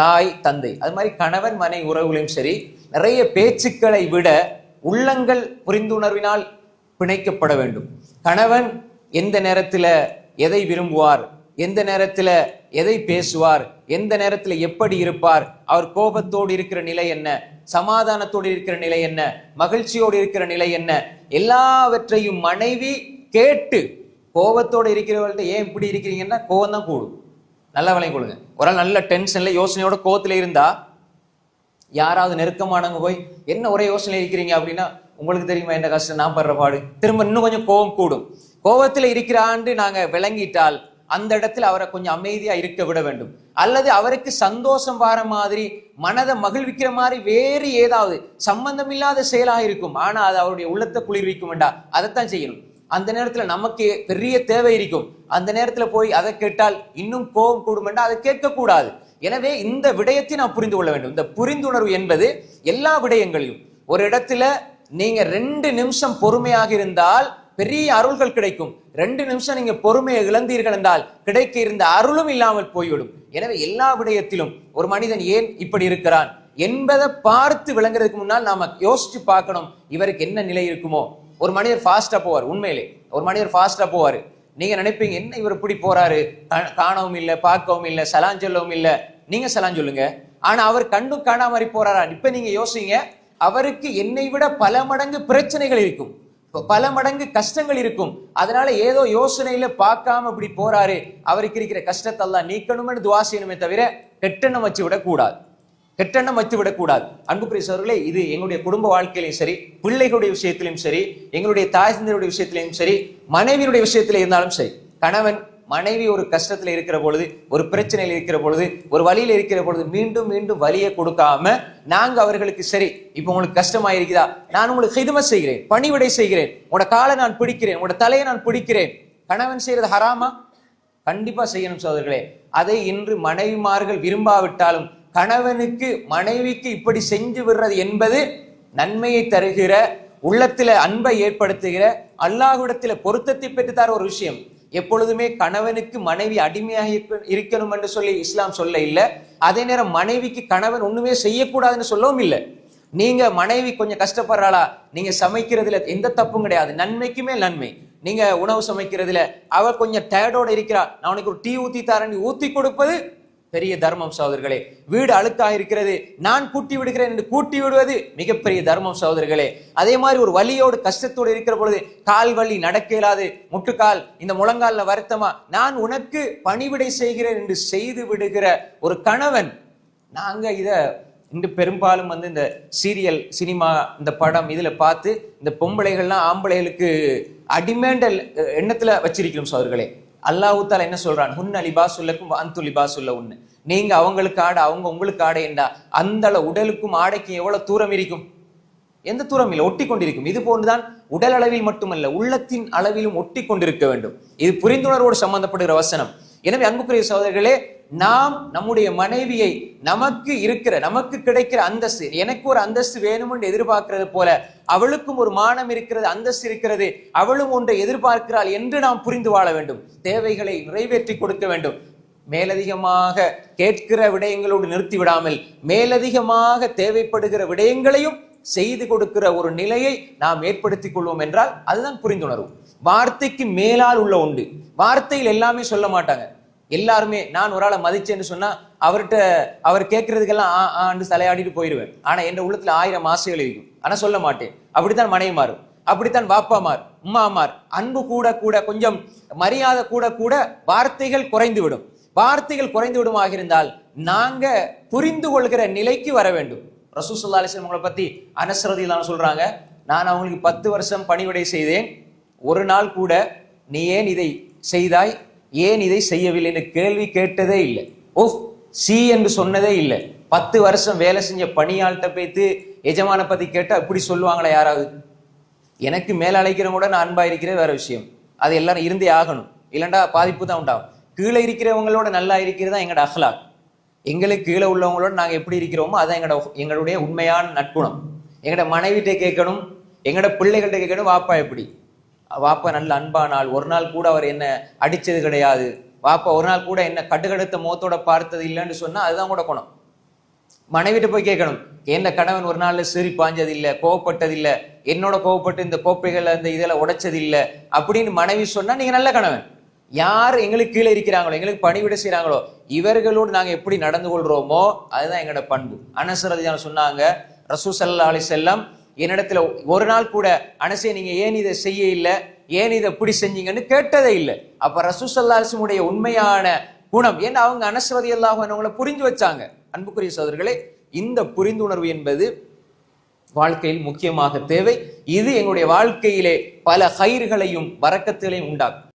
தாய் தந்தை. அது மாதிரி கணவன் மனை உறவுகளையும் சரி நிறைய பேச்சுக்களை விட உள்ளங்கள் புரிந்துணர்வினால் பிணைக்கப்பட வேண்டும். கணவன் எந்த நேரத்தில் எதை விரும்புவார் எந்த நேரத்தில் எதை பேசுவார் எந்த நேரத்தில் எப்படி இருப்பார் அவர் கோபத்தோடு இருக்கிற நிலை என்ன சமாதானத்தோடு இருக்கிற நிலை என்ன மகிழ்ச்சியோடு இருக்கிற நிலை என்ன எல்லாவற்றையும் மனைவி கேட்டு கோபத்தோடு இருக்கிறவர்கள்ட்ட ஏன் இப்படி இருக்கிறீங்கன்னா கோபம் தான் கூடும். நல்லா விளங்கி கொள்ளுங்க ஒரு ஆள் நல்ல டென்ஷன்ல யோசனையோட கோவத்தில் இருந்தா யாராவது நெருக்கமானவங்க போய் என்ன ஒரே யோசனை இருக்கிறீங்க? அப்படின்னா உங்களுக்கு தெரியுமா என்ன கஷ்டம்? நான் படுற பாடு. திரும்ப இன்னும் கொஞ்சம் கோபம் கூடும். கோபத்தில் இருக்கிறான்னு நாங்கள் விளங்கிட்டால் அந்த இடத்துல அவரை கொஞ்சம் அமைதியாக இருக்க விட வேண்டும். அல்லது அவருக்கு சந்தோஷம் வர மாதிரி மனதை மகிழ்விக்கிற மாதிரி வேறு ஏதாவது சம்பந்தம் இல்லாத செயலாக இருக்கும் ஆனால் அது அவருடைய உள்ளத்தை குளிர்விக்கும் வேண்டாம் அதைத்தான் செய்யணும். அந்த நேரத்துல நமக்கு பெரிய தேவை இருக்கும். அந்த நேரத்துல போய் அதை கேட்டால் இன்னும் கோபம் கூடும் என்றால் அதை கேட்க கூடாது எனவே இந்த விடயத்தை நாம் புரிந்து கொள்ள வேண்டும். இந்த புரிந்துணர்வு என்பது எல்லா விடயங்களிலும். ஒரு இடத்துல நீங்க ரெண்டு நிமிஷம் பொறுமையாக இருந்தால் பெரிய அருள்கள் கிடைக்கும். ரெண்டு நிமிஷம் நீங்க பொறுமையை இழந்தீர்கள் என்றால் கிடைக்க இருந்த அருளும் இல்லாமல் போய்விடும். எனவே எல்லா விடயத்திலும் ஒரு மனிதன் ஏன் இப்படி இருக்கிறான் என்பதை பார்த்து விளங்குறதுக்கு முன்னால் நாம யோசிச்சு பார்க்கணும். இவருக்கு என்ன நிலை இருக்குமோ? ஒரு மனிதர் ஃபாஸ்ட்டாக போவார் உண்மையிலே. ஒரு மனிதர் ஃபாஸ்ட்டாக போவார். நீங்கள் நினைப்பீங்க என்ன இவர் இப்படி போறாரு? கா- காணவும் இல்லை பார்க்கவும் இல்லை சலான் சொல்லவும் இல்லை. நீங்கள் சலான் சொல்லுங்க. ஆனால் அவர் கண்டும் காணாம மாதிரி போகிறாரா இப்போ நீங்கள் யோசிங்க அவருக்கு என்னை விட பல மடங்கு பிரச்சனைகள் இருக்கும். பல மடங்கு கஷ்டங்கள் இருக்கும். அதனால ஏதோ யோசனையில பார்க்காம இப்படி போறாரு. அவருக்கு இருக்கிற கஷ்டத்தெல்லாம் நீக்கணும்னு துவா செய்யணுமே தவிர கெட்டணம் வச்சு விடக்கூடாது. கெட்டெண்ணம் வைத்து விடக்கூடாது அன்புக்குரிய சோர்களே இது எங்களுடைய குடும்ப வாழ்க்கையிலையும் சரி பிள்ளைகளுடைய விஷயத்திலையும் சரி எங்களுடைய தாய் தந்தையுடைய விஷயத்திலும் சரி மனைவியுடைய விஷயத்தில் இருந்தாலும் சரி கணவன் மனைவி ஒரு கஷ்டத்தில் இருக்கிற பொழுது ஒரு பிரச்சனையில் இருக்கிற பொழுது ஒரு வழியில் இருக்கிற பொழுது மீண்டும் மீண்டும் வலியை கொடுக்காம நாங்க அவர்களுக்கு சரி இப்போ உங்களுக்கு கஷ்டமா இருக்குதா நான் உங்களுக்கு ஹிதமத் செய்கிறேன் பணிவிடை செய்கிறேன் உங்களோட காலை நான் பிடிக்கிறேன் உங்களோட தலையை நான் பிடிக்கிறேன். கணவன் செய்யறது ஹராமா? கண்டிப்பா செய்யணும் சோதர்களே அதை இன்று மனைவிமார்கள் விரும்பாவிட்டாலும் கணவனுக்கு மனைவிக்கு இப்படி செஞ்சு விடுறது என்பது நன்மையை தருகிற உள்ளத்தில் அன்பை ஏற்படுத்துகிற அல்லாஹுடத்தில் பொருத்தத்தை பெற்று தர ஒரு விஷயம். எப்பொழுதுமே கணவனுக்கு மனைவி அடிமையாக இருக்கணும் என்று சொல்லி இஸ்லாம் சொல்ல இல்லை. அதே நேரம் மனைவிக்கு கணவன் ஒண்ணுமே செய்யக்கூடாதுன்னு சொல்லவும் இல்லை. நீங்க மனைவி கொஞ்சம் கஷ்டப்படுறாளா? நீங்க சமைக்கிறதுல எந்த தப்பும் கிடையாது. நன்மைக்குமே நன்மை. நீங்க உணவு சமைக்கிறதுல அவ கொஞ்சம் டயர்டோட இருக்கிறா. நான் உனக்கு ஒரு டீ ஊத்தி தரேன் ஊத்தி கொடுப்பது பெரிய தர்மம் சகோதரர்களே வீடு அழுக்காக இருக்கிறது நான் கூட்டி விடுகிறேன் என்று கூட்டி விடுவது மிகப்பெரிய தர்மம் சகோதரர்களே. அதே மாதிரி ஒரு வலியோடு கஷ்டத்தோடு இருக்கிற பொழுது கால் வலி நடக்க இயலாது. முட்டுக்கால் இந்த முழங்காலில் வருத்தமா? நான் உனக்கு பணிவிடை செய்கிறேன் என்று செய்து விடுகிற ஒரு கணவன். நாங்க இத இன்று பெரும்பாலும் வந்து இந்த சீரியல் சினிமா இந்த படம் இதுல பார்த்து இந்த பொம்பளைகள்லாம் ஆம்பளைகளுக்கு அடிமேண்டல் எண்ணத்துல வச்சிருக்கிறோம் சோதர்களே அல்லாஹூத்தால என்ன சொல்றான்? ஹுன்ன லிபாசுல்லக்கும் அந்து லிபாசுல்ல உன்னு. நீங்க அவங்களுக்கு ஆட அவங்க உங்களுக்கு ஆட என்றா அந்த அளவு உடலுக்கும் ஆடைக்கும் எவ்வளவு தூரம் இருக்கும்? எந்த தூரம் இல்லை? ஒட்டி கொண்டிருக்கும். இது போன்றுதான் உடல் அளவில் மட்டுமல்ல உள்ளத்தின் அளவிலும் ஒட்டி கொண்டிருக்க வேண்டும். இது புரிந்துணர்வோடு சம்பந்தப்படுகிற வசனம். எனவே அன்புக்குரிய சோதர்களே நாம் நம்முடைய மனைவியை நமக்கு இருக்கிற நமக்கு கிடைக்கிற அந்தஸ்து எனக்கு ஒரு அந்தஸ்து வேணும்னு எதிர்பார்க்கிறது போல அவளுக்கும் ஒரு மானம் இருக்கிறது அந்தஸ்து இருக்கிறது அவளும் ஒன்றை எதிர்பார்க்கிறாள் என்று நாம் புரிந்து வாழ வேண்டும். தேவைகளை நிறைவேற்றி கொடுக்க வேண்டும். மேலதிகமாக கேட்கிற விடயங்களோடு நிறுத்தி விடாமல் மேலதிகமாக தேவைப்படுகிற விடயங்களையும் செய்து கொடுக்கிற ஒரு நிலையை நாம் ஏற்படுத்திக் கொள்வோம் என்றால் அதுதான் புரிந்துணர்வு. வார்த்தைக்கு மேலால் உள்ள உண்டு. வார்த்தையில் எல்லாமே சொல்ல மாட்டாங்க. எல்லாருமே நான் ஒரு ஆளை மதிச்சேன்னு சொன்னா அவர்கிட்ட அவர் கேட்கறதுக்கெல்லாம் ஆ ஆண்டு தலையாடிட்டு போயிடுவேன் ஆனா என் உள்ளத்துல ஆயிரம் ஆசைகள் இருக்கும். ஆனா சொல்ல மாட்டேன். அப்படித்தான் மனைவிமாரும் அப்படித்தான் உம்மா உம்மாமார் அன்பு கூட கூட கொஞ்சம் மரியாதை கூட கூட வார்த்தைகள் குறைந்து விடும் வார்த்தைகள் குறைந்து விடுமாக இருந்தால் நாங்க புரிந்து கொள்கிற நிலைக்கு வர வேண்டும். ரசூசுல்லா அலிஸ்லம் அவங்களை பத்தி அனசரதியிலான சொல்றாங்க. நான் அவங்களுக்கு பத்து வருஷம் பணிவிடை செய்தேன். ஒரு நாள் கூட நீ ஏன் இதை செய்தாய் ஏன் இதை செய்யவில்லை என்று கேள்வி கேட்டதே இல்லை. ஓஃப் சி என்று சொன்னதே இல்லை. பத்து வருஷம் வேலை செஞ்ச பணியாள்கிட்ட போய்த்து எஜமான பத்தி கேட்டு இப்படி சொல்லுவாங்களா யாராவது? எனக்கு மேல அழைக்கிறவங்க கூட நான் அன்பா இருக்கிறது வேற விஷயம். அது எல்லாரும் இருந்தே ஆகணும். இல்லைண்டா பாதிப்பு தான் உண்டாகும். கீழே இருக்கிறவங்களோட நல்லா இருக்கிறது தான் எங்களோட அஹ்லாக். எங்களுக்கு கீழே உள்ளவங்களோட நாங்கள் எப்படி இருக்கிறோமோ அதான் எங்களோட எங்களுடைய உண்மையான நட்புணம் எங்களோட மனைவிட்ட கேட்கணும் எங்களோட பிள்ளைகள்கிட்ட கேட்கணும் வாப்பா எப்படி? வாப்பா நல்ல அன்பானால் ஒரு நாள் கூட அவர் என்ன அடிச்சது கிடையாது. வாப்பா ஒரு நாள் கூட என்ன கட்டுக்கடுத்த முகத்தோட பார்த்தது இல்லைன்னு சொன்னா அதுதான் கூட குணம். மனைவிட்டு போய் கேட்கணும் என்ன கணவன் ஒரு நாளில் சீறி பாஞ்சது இல்லை கோவப்பட்டது இல்லை என்னோட கோவப்பட்டு இந்த கோப்பைகள் அந்த இதெல்லாம் உடைச்சது இல்லை அப்படின்னு மனைவி சொன்னா நீங்க நல்ல கணவன். யார் எங்களுக்கு கீழே இருக்கிறாங்களோ எங்களுக்கு பணிவிட செய்கிறாங்களோ இவர்களோடு நாங்கள் எப்படி நடந்து கொள்றோமோ அதுதான் எங்களோட பண்பு. அனசரதியான சொன்னாங்க ரசூ சல்லா அலி செல்லம் என்னிடத்துல ஒரு நாள் கூட அனசே நீங்க ஏன் இதை செய்ய இல்லை ஏன் இதை இப்படி செஞ்சீங்கன்னு கேட்டதே இல்லை. அப்ப ரசூ உண்மையான குணம் ஏன்னா அவங்க அனஸ்ரதி அல்லாஹ் அவங்கள புரிஞ்சு வச்சாங்க. அன்புக்குரிய சோதர்களே இந்த புரிந்துணர்வு என்பது வாழ்க்கையில் முக்கியமாக தேவை. இது எங்களுடைய வாழ்க்கையிலே பல கயிறுகளையும் வரக்கத்துகளையும் உண்டாக்கும்.